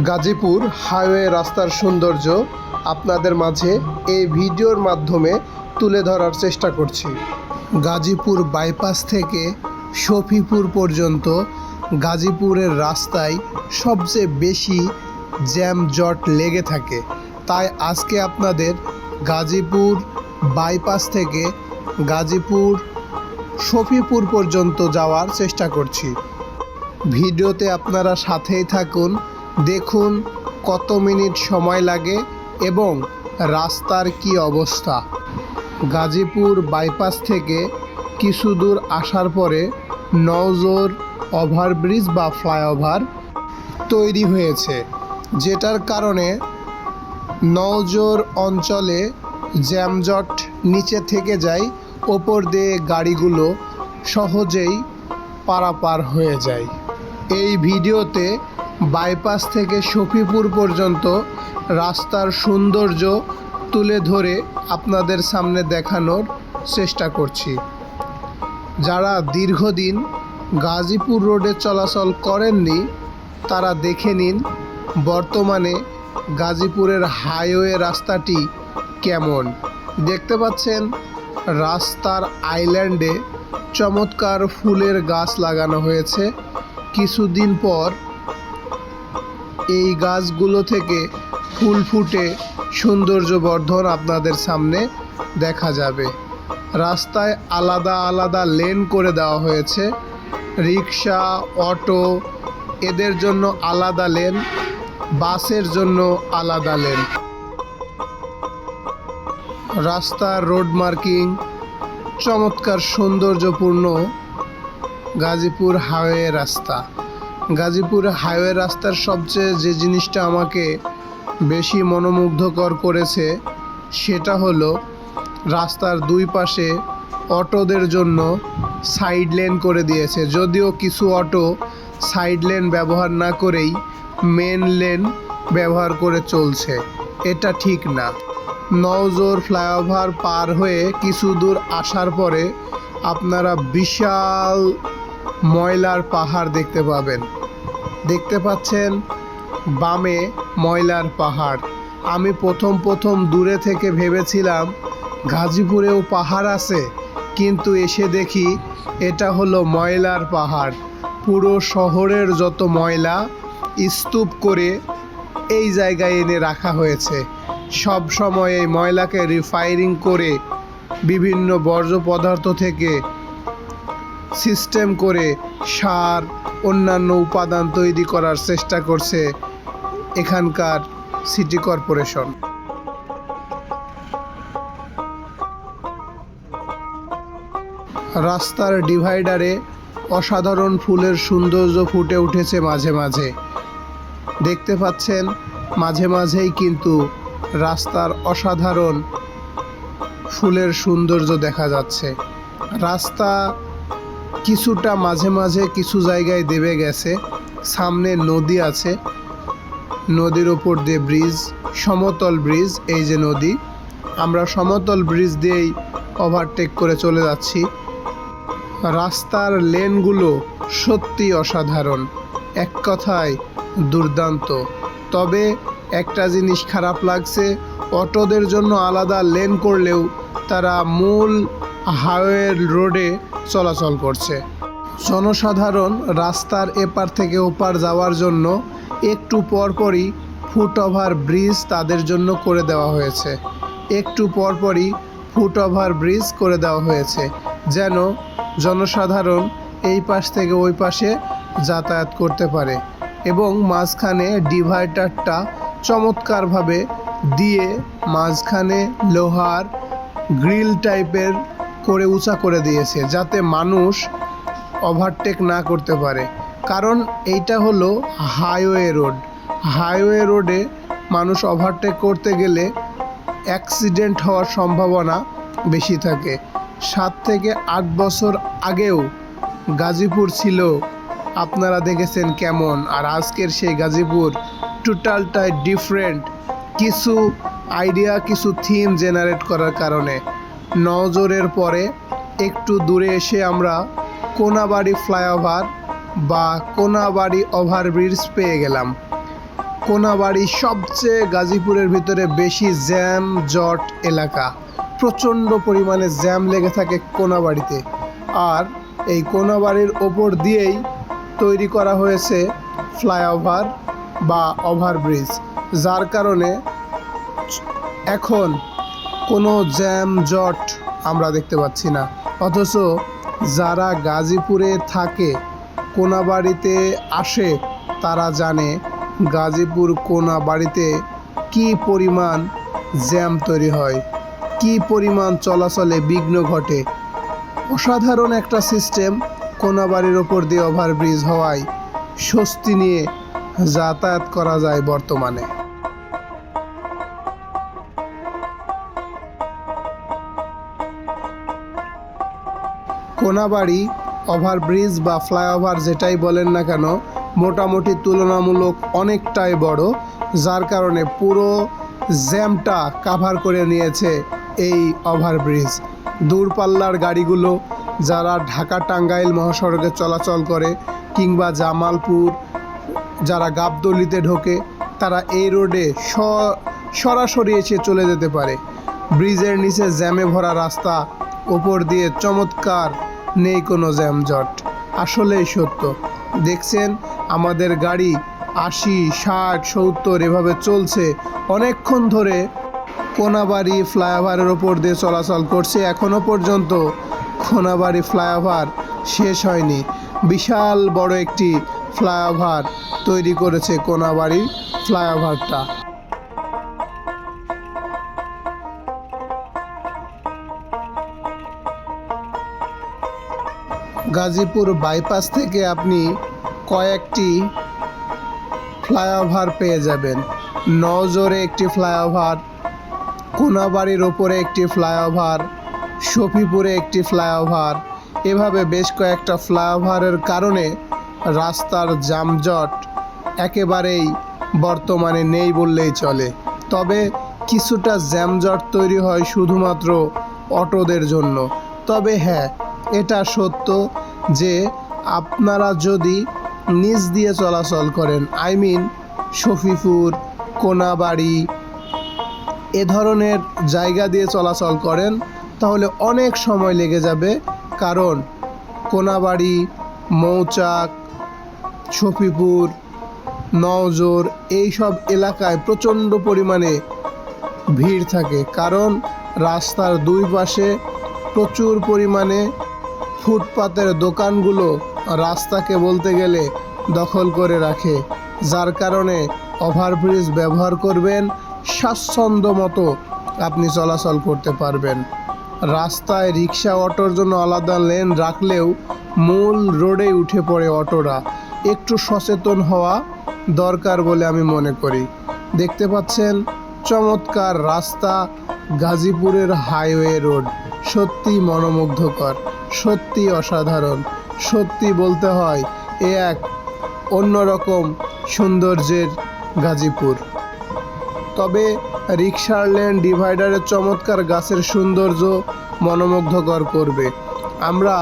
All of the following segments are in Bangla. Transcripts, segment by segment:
গাজীপুর হাইওয়ে রাস্তার সৌন্দর্য আপনাদের মাঝে এই ভিডিওর মাধ্যমে তুলে ধরার চেষ্টা করছি। গাজীপুর বাইপাস থেকে শফিপুর পর্যন্ত গাজীপুরের রাস্তায় সবচেয়ে বেশি জ্যাম জট লেগে থাকে। তাই আজকে আপনাদের গাজীপুর বাইপাস থেকে গাজীপুর শফিপুর পর্যন্ত যাওয়ার চেষ্টা করছি। ভিডিওতে আপনারা সাথেই থাকুন দেখুন কত মিনিট সময় লাগে এবং রাস্তার কি অবস্থা। গাজীপুর বাইপাস থেকে কিছু দূর আসার পরে নওজোর ওভারব্রিজ বা ফ্লাইওভার তৈরি হয়েছে, যেটার কারণে নওজোর অঞ্চলে জ্যামজট নিচে থেকে যায়, ওপর দিয়ে গাড়িগুলো সহজেই পারাপার হয়ে যায়। এই ভিডিওতে বাইপাস থেকে সফিপুর পর্যন্ত রাস্তার সৌন্দর্য তুলে ধরে আপনাদের সামনে দেখানোর চেষ্টা করছি। যারা দীর্ঘদিন গাজীপুর রোডে চলাচল করেননি, তারা দেখে নিন বর্তমানে গাজীপুরের হাইওয়ে রাস্তাটি কেমন। দেখতে পাচ্ছেন, রাস্তার আইল্যান্ডে চমৎকার ফুলের গাছ লাগানো হয়েছে। কিছুদিন পর এই গাছগুলো থেকে ফুল ফুটে সৌন্দর্য বর্ধন আপনাদের সামনে দেখা যাবে। রাস্তায় আলাদা আলাদা লেন করে দেওয়া হয়েছে। রিক্সা অটো, এদের জন্য আলাদা লেন, বাসের জন্য আলাদা লেন। রাস্তার রোড মার্কিং, চমৎকার সৌন্দর্যপূর্ণ গাজীপুর হাইওয়ে রাস্তা। গাজীপুর হাইওয়ে রাস্তার সবচেয়ে যে জিনিসটা আমাকে বেশি মনোমুগ্ধকর করেছে, সেটা হলো রাস্তার দুই পাশে অটোদের জন্য সাইড লেন করে দিয়েছে। যদিও কিছু অটো সাইড লেন ব্যবহার না করেই মেন লেন ব্যবহার করে চলছে। এটা ঠিক না। নওজোর ফ্লাইওভার পার হয়ে কিছু দূর আসার পরে আপনারা বিশাল ময়লার পাহাড় দেখতে পাবেন। দেখতে পাচ্ছেন বামে ময়লার পাহাড়। আমি প্রথম প্রথম দূরে থেকে ভেবেছিলাম গাজীপুরেও পাহাড় আছে, কিন্তু এসে দেখি এটা হলো ময়লার পাহাড়। পুরো শহরের যত ময়লা স্তূপ করে এই জায়গায় এনে রাখা হয়েছে। সব সময় এই ময়লাকে রিফাইরিং করে বিভিন্ন বর্জ্য পদার্থ থেকে সিস্টেম করে সার, অন্যান্য উপাদান তৈরি করার চেষ্টা করছে এখানকার সিটি কর্পোরেশন। রাস্তার ডিভাইডারে অসাধারণ ফুলের সৌন্দর্য ফুটে উঠেছে মাঝে মাঝে। দেখতে পাচ্ছেন, মাঝে মাঝেই কিন্তু রাস্তার অসাধারণ ফুলের সৌন্দর্য দেখা যাচ্ছে। রাস্তা কিছুটা মাঝে মাঝে কিছু জায়গায় দেবে গেছে। সামনে নদী আছে। নদীর ওপর দিয়ে ব্রিজ, সমতল ব্রিজ, এই যে নদী। আমরা সমতল ব্রিজ দিয়েই ওভারটেক করে চলে যাচ্ছি। রাস্তার লেনগুলো সত্যি অসাধারণ। এক কথায় দুর্দান্ত। তবে একটা জিনিস খারাপ লাগছে, অটোদের জন্য আলাদা লেন করলেও তারা মূল হাইওয়ে রোডে চলাচল করছে। জনসাধারণ রাস্তার এপার থেকে ওপার যাওয়ার জন্য একটু পরপরই ফুট ওভার ব্রিজ তাদের জন্য করে দেওয়া হয়েছে। একটু পরপরই ফুট ওভার ব্রিজ করে দেওয়া হয়েছে, যেন জনসাধারণ এই পাশ থেকে ওই পাশে যাতায়াত করতে পারে এবং মাঝখানে ডিভাইডারটা চমৎকারভাবে দিয়ে মাঝখানে লোহার গ্রিল টাইপের করে উঁচা করে দিয়েছে যাতে মানুষ ওভারটেক না করতে পারে। কারণ এইটা হলো হাইওয়ে রোড হাইওয়ে রোডে মানুষ ওভারটেক করতে গেলে অ্যাক্সিডেন্ট হওয়ার সম্ভাবনা বেশি থাকে। সাত থেকে আট বছর আগেও গাজীপুর ছিল। আপনারা দেখেছেন কেমন। আর আজকের সেই গাজীপুর টোটালটাই ডিফারেন্ট কিছু আইডিয়া কিছু থিম জেনারেট করার কারণে। নজরের পরে একটু দূরে এসে আমরা কোনাবাড়ি ফ্লাইওভার বা কোনাবাড়ি ওভারব্রিজ পেয়ে গেলাম। কোনাবাড়ি সবচেয়ে গাজীপুরের ভিতরে বেশি জ্যাম, জট এলাকা। প্রচণ্ড পরিমাণে জ্যাম লেগে থাকে কোনাবাড়িতে। আর এই কোনাবাড়ির ওপর দিয়েই তৈরি করা হয়েছে ফ্লাইওভার বা ওভারব্রিজ, যার কারণে এখন কোনো জ্যাম, জট আমরা দেখতে পাচ্ছি না। অথচ যারা গাজীপুরে থাকে, কোনাবাড়িতে আসে, তারা জানে গাজীপুর কোনাবাড়িতে কি পরিমাণ জ্যাম তৈরি হয়, কি পরিমাণ চলাচলে বিঘ্ন ঘটে। অসাধারণ একটা সিস্টেম কোনাবাড়ির ওপর দিয়ে ওভারব্রিজ হওয়ায় স্বস্তি নিয়ে যাতায়াত করা যায় বর্তমানে। কোনাবাড়ি, ওভারব্রিজ বা ফ্লাইওভার যেটাই বলেন না কেন, মোটামুটি তুলনামূলক অনেকটাই বড়, যার কারণে পুরো জ্যামটা কাভার করে নিয়েছে এই ওভারব্রিজ। দূরপাল্লার গাড়িগুলো যারা ঢাকা টাঙ্গাইল মহাসড়কে চলাচল করে কিংবা জামালপুর, যারা গাবদলিতে ঢোকে, তারা এই রোডে সরাসরি এসে চলে যেতে পারে। ব্রিজের নিচে জ্যামে ভরা রাস্তা, ওপর দিয়ে চমৎকার নেই কোনো জ্যামজট। আসলেই সত্য। দেখছেন, আমাদের গাড়ি আশি, ষাট, সত্তর এভাবে চলছে। অনেকক্ষণ ধরে কোনাবাড়ি ফ্লাইওভারের ওপর দিয়ে চলাচল করছে। এখনও পর্যন্ত কোনাবাড়ি ফ্লাইওভার শেষ হয়নি। বিশাল বড় একটি ফ্লাইওভার তৈরি করেছে কোনাবাড়ি ফ্লাইওভারটা। গাজীপুর বাইপাস থেকে আপনি কয়েকটি ফ্লাইওভার পেয়ে যাবেন। নজরে একটি ফ্লাইওভার, কোনাবাড়ির ওপরে একটি ফ্লাইওভার, শফিপুরে একটি ফ্লাইওভার। এভাবে বেশ কয়েকটা ফ্লাইওভারের কারণে রাস্তার যানজট একেবারেই বর্তমানে নেই বললেই চলে। তবে কিছুটা জ্যামজট তৈরি হয় শুধুমাত্র অটোদের জন্য। তবে হ্যাঁ এটা সত্য যে আপনারা যদি নিচ দিয়ে চলাচল করেন আই মিন শফিপুর কোনাবাড়ি, এ ধরনের জায়গা দিয়ে চলাচল করেন, তাহলে অনেক সময় লেগে যাবে। কারণ কোনাবাড়ি, মৌচাক, শফিপুর, নওজোর এই সব এলাকায় প্রচণ্ড পরিমাণে ভিড় থাকে। কারণ রাস্তার দুই পাশে প্রচুর পরিমাণে ফুটপাতের দোকানগুলো রাস্তাকে বলতে গেলে দখল করে রাখে, যার কারণে ওভারব্রিজ ব্যবহার করবেন, স্বাচ্ছন্দ্য মতো আপনি চলাচল করতে পারবেন। রাস্তায় রিক্সা অটোর জন্য আলাদা লেন রাখলেও মূল রোডে উঠে পড়ে অটোরা। একটু সচেতন হওয়া দরকার বলে আমি মনে করি। দেখতে পাচ্ছেন, চমৎকার রাস্তা গাজীপুরের হাইওয়ে রোড। সত্যি মনোমুগ্ধকর। সত্যি অসাধারণ। সত্যি বলতে হয়, এ এক অন্যরকম সৌন্দর্যের গাজীপুর। তবে রিক্সার লেন ডিভাইডারের চমৎকার গাছের সৌন্দর্য মনোমুগ্ধকর করবে। আমরা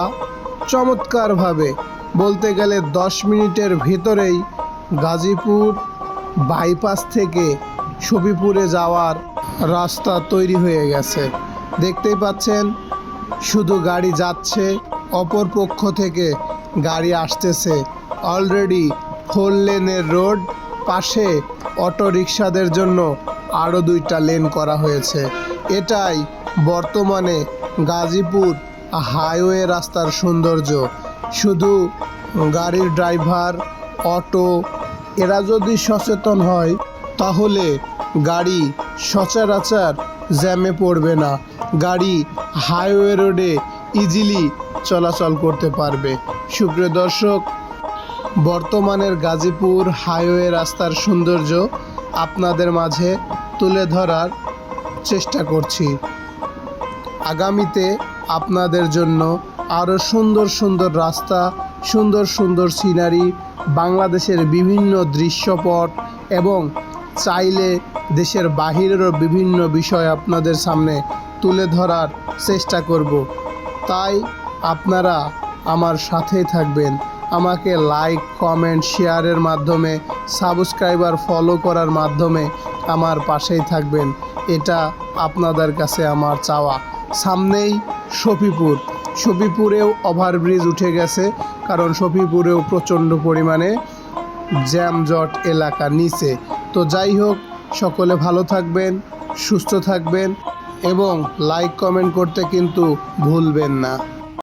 চমৎকারভাবে বলতে গেলে দশ মিনিটের ভিতরেই গাজীপুর বাইপাস থেকে শফিপুরে যাওয়ার রাস্তা তৈরি হয়ে গেছে। দেখতেই পাচ্ছেন শুধু গাড়ি যাচ্ছে, অপর পক্ষ থেকে গাড়ি আসতেছে। অলরেডি ফোর লেনের রোড পাশে অটো রিক্সাদের জন্য আরও দুইটা লেন করা হয়েছে। এটাই বর্তমানে গাজীপুর হাইওয়ে রাস্তার সৌন্দর্য। শুধু গাড়ির ড্রাইভার অটো এরা যদি সচেতন হয়, তাহলে গাড়ি সচরাচর জ্যামে পড়বে না। গাড়ি হাইওয়ে রোডে ইজিলি চলাচল করতে পারবে। সুপ্রিয় দর্শক, বর্তমানের গাজীপুর হাইওয়ে রাস্তার সৌন্দর্য আপনাদের মাঝে তুলে ধরার চেষ্টা করছি। আগামীতে আপনাদের জন্য আরও সুন্দর সুন্দর রাস্তা, সুন্দর সুন্দর সিনারি বাংলাদেশের বিভিন্ন দৃশ্যপট এবং চাইলে দেশের বাহিরেরও বিভিন্ন বিষয় আপনাদের সামনে তুলে ধরার চেষ্টা করব। তাই আপনারা আমার সাথেই থাকবেন। আমাকে লাইক, কমেন্ট, শেয়ারের মাধ্যমে, সাবস্ক্রাইবার ফলো করার মাধ্যমে আমার পাশেই থাকবেন। এটা আপনাদের কাছে আমার চাওয়া। সামনেই শফিপুর। শফিপুরেও ওভারব্রিজ উঠে গেছে, কারণ শফিপুরেও প্রচণ্ড পরিমাণে জ্যামজট এলাকা নিচে। তো যাই হোক, সকলে ভালো থাকবেন, সুস্থ থাকবেন। এবং লাইক কমেন্ট করতে কিন্তু ভুলবেন না।